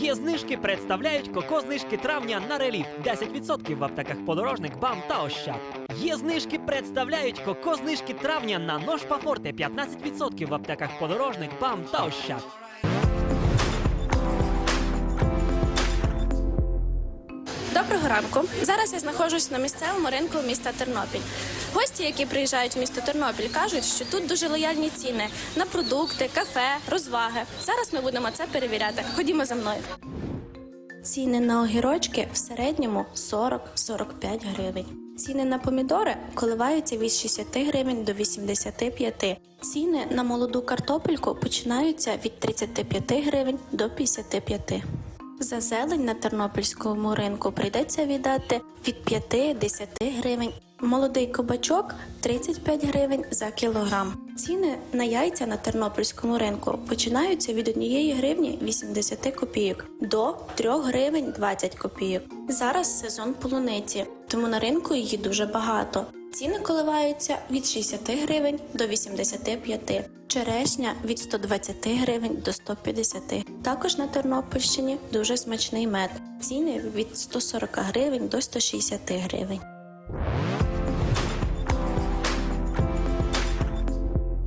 Є знижки представляють коко знижки травня на реліф 10% в аптеках подорожник, бам та ощад. Є знижки представляють коко знижки травня на нож Пафорте 15% в аптеках подорожник, бам та ощад. Доброго ранку. Зараз я знаходжусь на місцевому ринку міста Тернопіль. Гості, які приїжджають в місто Тернопіль, кажуть, що тут дуже лояльні ціни на продукти, кафе, розваги. Зараз ми будемо це перевіряти. Ходімо за мною. Ціни на огірочки в середньому 40-45 гривень. Ціни на помідори коливаються від 60 гривень до 85. Ціни на молоду картопельку починаються від 35 гривень до 55. За зелень на тернопільському ринку прийдеться віддати від 5-10 гривень. Молодий кабачок 35 гривень за кілограм. Ціни на яйця на тернопільському ринку починаються від 1 гривні 80 копійок до 3 гривень 20 копійок. Зараз сезон полуниці, тому на ринку її дуже багато. Ціни коливаються від 60 гривень до 85, черешня від 120 гривень до 150. Також на Тернопільщині дуже смачний мед. Ціни від 140 гривень до 160 гривень.